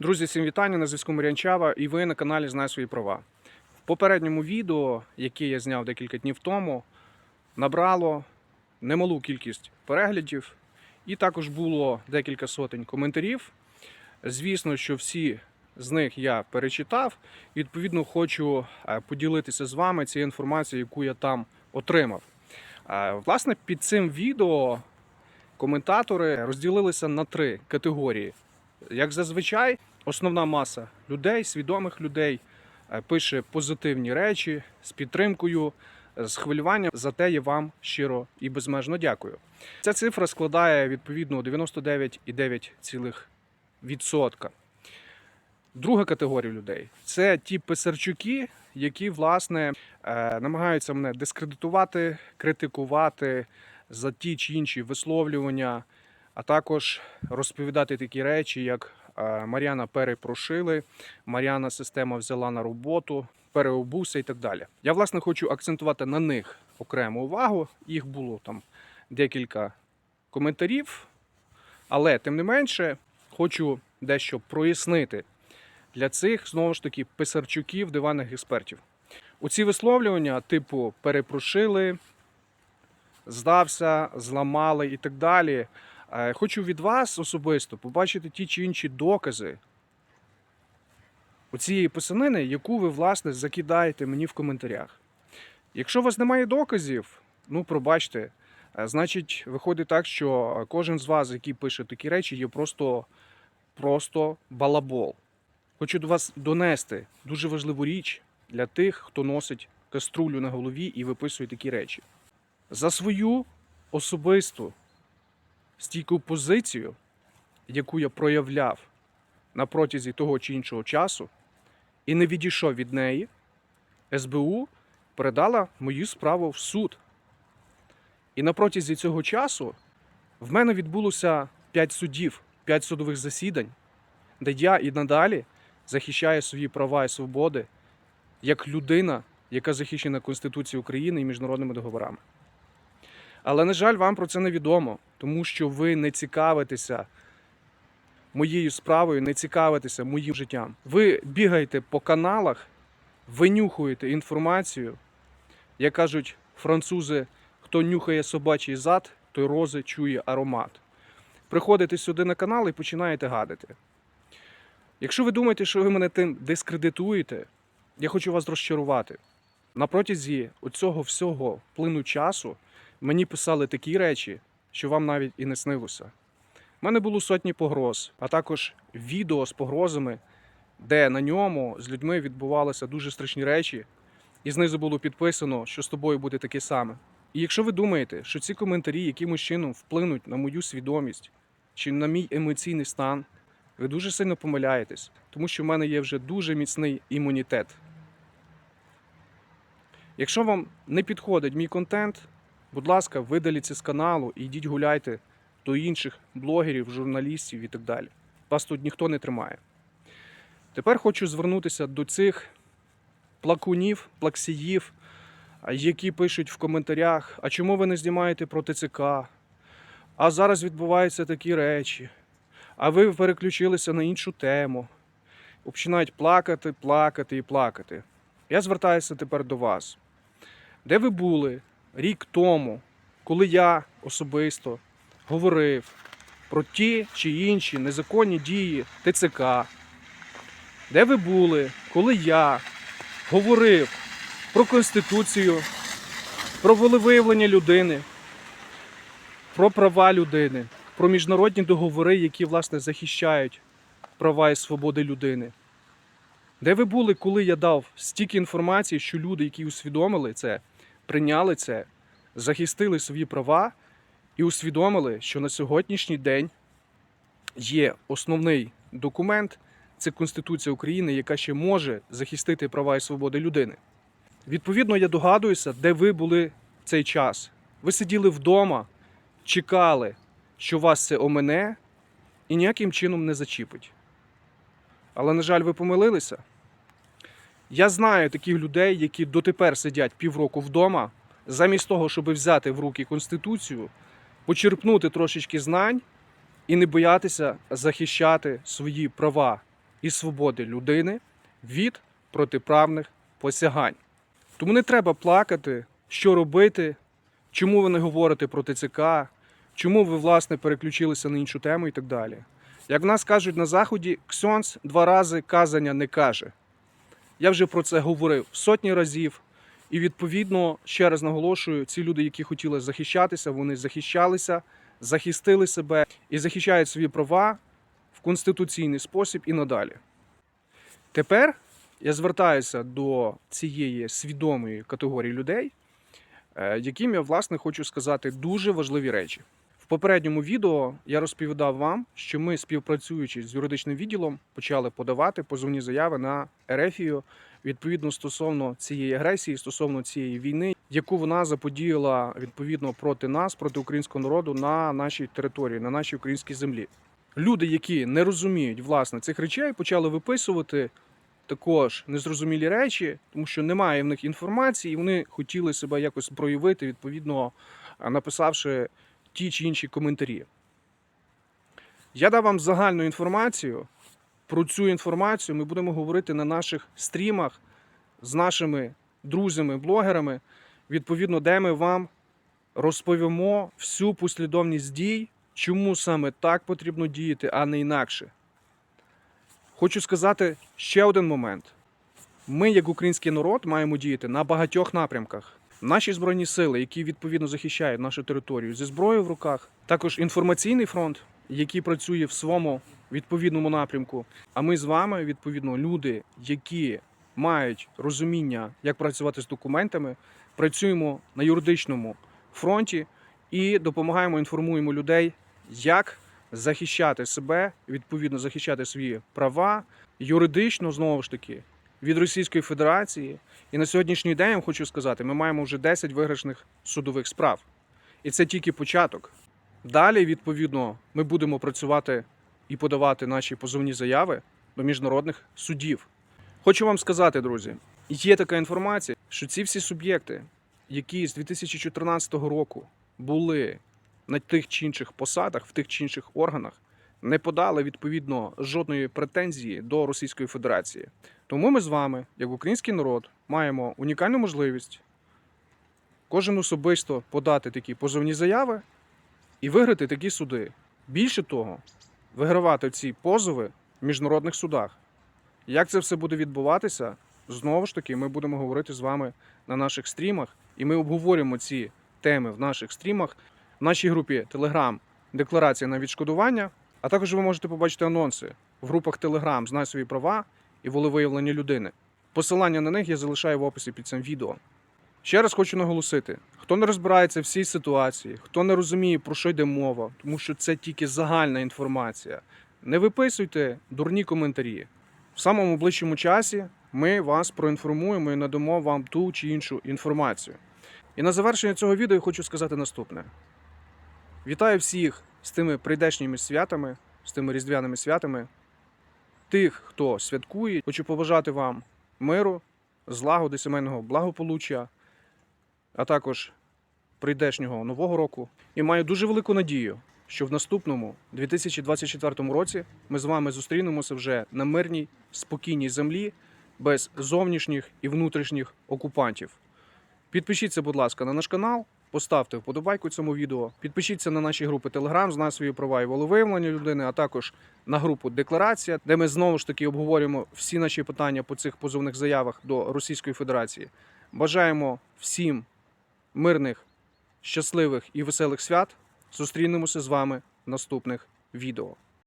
Друзі, всім вітання на зв'язку Мар'янчава і ви на каналі Знай свої права. В попередньому відео, яке я зняв декілька днів тому, набрало немалу кількість переглядів, і також було декілька сотень коментарів. Звісно, що всі з них я перечитав, і відповідно хочу е, поділитися з вами цією інформацією, яку я там отримав. Е, Власне, під цим відео коментатори розділилися на три категорії. Як зазвичай, основна маса людей, свідомих людей, е, пише позитивні речі з підтримкою, е, з хвилюванням. За те я вам щиро і безмежно дякую. Ця цифра складає відповідно 99,9%. Друга категорія людей це ті писарчуки, які власне е, намагаються мене дискредитувати, критикувати за ті чи інші висловлювання, а також розповідати такі речі, як е, Мар'яна перепрошили, Мар'яна система взяла на роботу, переобувся і так далі. Я власне хочу акцентувати на них окрему увагу. Їх було там декілька коментарів, але тим не менше хочу дещо прояснити для цих знову ж таки писарчуків, диванних експертів. Оці висловлювання, типу перепрошили, здався, зламали і так далі. Хочу від вас особисто побачити ті чи інші докази оцієї писанини, яку ви, власне, закидаєте мені в коментарях. Якщо у вас немає доказів, ну пробачте, значить, виходить так, що кожен з вас, який пише такі речі, є просто, просто балабол. Хочу до вас донести дуже важливу річ для тих, хто носить каструлю на голові і виписує такі речі. За свою особисту стійку позицію, яку я проявляв на протязі того чи іншого часу, і не відійшов від неї, СБУ передала мою справу в суд. І на протязі цього часу в мене відбулося 5 судів, 5 судових засідань, де я і надалі захищаю свої права і свободи як людина, яка захищена Конституцією України і міжнародними договорами. Але, на жаль, вам про це не відомо, тому що ви не цікавитеся моєю справою, не цікавитеся моїм життям. Ви бігаєте по каналах, винюхуєте інформацію, як кажуть французи, хто нюхає собачий зад, той рози чує аромат. Приходите сюди на канал і починаєте гадити. Якщо ви думаєте, що ви мене тим дискредитуєте, я хочу вас розчарувати. На протязі цього всього плину часу мені писали такі речі, що вам навіть і не снилося. У мене було сотні погроз, а також відео з погрозами, де на ньому з людьми відбувалися дуже страшні речі, і знизу було підписано, що з тобою буде таке саме. І якщо ви думаєте, що ці коментарі якимось чином вплинуть на мою свідомість чи на мій емоційний стан, ви дуже сильно помиляєтесь, тому що в мене є вже дуже міцний імунітет. Якщо вам не підходить мій контент, будь ласка, видаліться з каналу і йдіть гуляйте до інших блогерів, журналістів і так далі. Вас тут ніхто не тримає. Тепер хочу звернутися до цих плакунів, плаксіїв, які пишуть в коментарях: а чому ви не знімаєте про ТЦК? А зараз відбуваються такі речі. А ви переключилися на іншу тему. Починають плакати, плакати і плакати. Я звертаюся тепер до вас. Де ви були рік тому, коли я особисто говорив про ті чи інші незаконні дії ТЦК? Де ви були, коли я говорив про Конституцію, про волевиявлення людини, про права людини, про міжнародні договори, які власне захищають права і свободи людини? Де ви були, коли я дав стільки інформації, що люди, які усвідомили це, прийняли це, захистили свої права і усвідомили, що на сьогоднішній день є основний документ це Конституція України, яка ще може захистити права і свободи людини. Відповідно, я догадуюся, де ви були в цей час. Ви сиділи вдома, чекали, що вас це омене і ніяким чином не зачіпить. Але, на жаль, ви помилилися. Я знаю таких людей, які дотепер сидять півроку вдома, замість того, щоб взяти в руки Конституцію, почерпнути трошечки знань і не боятися захищати свої права і свободи людини від протиправних посягань. Тому не треба плакати, що робити, чому ви не говорите про ТЦК, чому ви, власне, переключилися на іншу тему і так далі. Як в нас кажуть на Заході, Ксьонс два рази казання не каже. Я вже про це говорив сотні разів. І відповідно, ще раз наголошую, ці люди, які хотіли захищатися, вони захищалися, захистили себе і захищають свої права в конституційний спосіб і надалі. Тепер я звертаюся до цієї свідомої категорії людей, е, яким я власне хочу сказати дуже важливі речі. В попередньому відео я розповідав вам, що ми, співпрацюючи з юридичним відділом, почали подавати позовні заяви на Ерефію відповідно стосовно цієї агресії, стосовно цієї війни, яку вона заподіяла відповідно проти нас, проти українського народу на нашій території, на нашій українській землі. Люди, які не розуміють власне цих речей, почали виписувати також незрозумілі речі, тому що немає в них інформації, і вони хотіли себе якось проявити, відповідно написавши ті чи інші коментарі. Я дав вам загальну інформацію. Про цю інформацію ми будемо говорити на наших стрімах з нашими друзями, блогерами, відповідно, де ми вам розповімо всю послідовність дій, чому саме так потрібно діяти, а не інакше. Хочу сказати ще один момент. Ми, як український народ, маємо діяти на багатьох напрямках. Наші збройні сили, які відповідно захищають нашу територію зі зброєю в руках, також інформаційний фронт, який працює в своєму відповідному напрямку. А ми з вами, відповідно, люди, які мають розуміння, як працювати з документами, працюємо на юридичному фронті і допомагаємо, інформуємо людей, як захищати себе, відповідно захищати свої права юридично знову ж таки від Російської Федерації. І на сьогоднішній день я хочу сказати, ми маємо вже 10 виграшних судових справ. І це тільки початок. Далі, відповідно, ми будемо працювати і подавати наші позовні заяви до міжнародних судів. Хочу вам сказати, друзі, є така інформація, що ці всі суб'єкти, які з 2014 року були на тих чи інших посадах, в тих чи інших органах, не подали відповідно жодної претензії до Російської Федерації. Тому ми з вами, як український народ, маємо унікальну можливість кожен особисто подати такі позовні заяви і виграти такі суди. Більше того, вигравати ці позови в міжнародних судах. Як це все буде відбуватися? Знову ж таки, ми будемо говорити з вами на наших стрімах, і ми обговорюємо ці теми в наших стрімах. В нашій групі Telegram декларація на відшкодування, а також ви можете побачити анонси в групах Telegram Знай свої права і волевиявлення людини. Посилання на них я залишаю в описі під цим відео. Ще раз хочу наголосити: хто не розбирається в цій ситуації, хто не розуміє, про що йде мова, тому що це тільки загальна інформація. Не виписуйте дурні коментарі. В самому ближчому часі ми вас проінформуємо і надамо вам ту чи іншу інформацію. І на завершення цього відео я хочу сказати наступне: вітаю всіх з тими прийдешніми святами, з тими різдвяними святами. Тих, хто святкує, хочу побажати вам миру, злагоди, сімейного благополуччя, а також прийдешнього нового року. І маю дуже велику надію, що в наступному 2024 році ми з вами зустрінемося вже на мирній, спокійній землі, без зовнішніх і внутрішніх окупантів. Підпишіться, будь ласка, на наш канал, поставте вподобайку цьому відео, підпишіться на наші групи Telegram, знай свої права і волевиявлення людини, а також на групу Декларація, де ми знову ж таки обговорюємо всі наші питання по цих позовних заявах до Російської Федерації. Бажаємо всім мирних, щасливих і веселих свят. Зустрінемося з вами в наступних відео.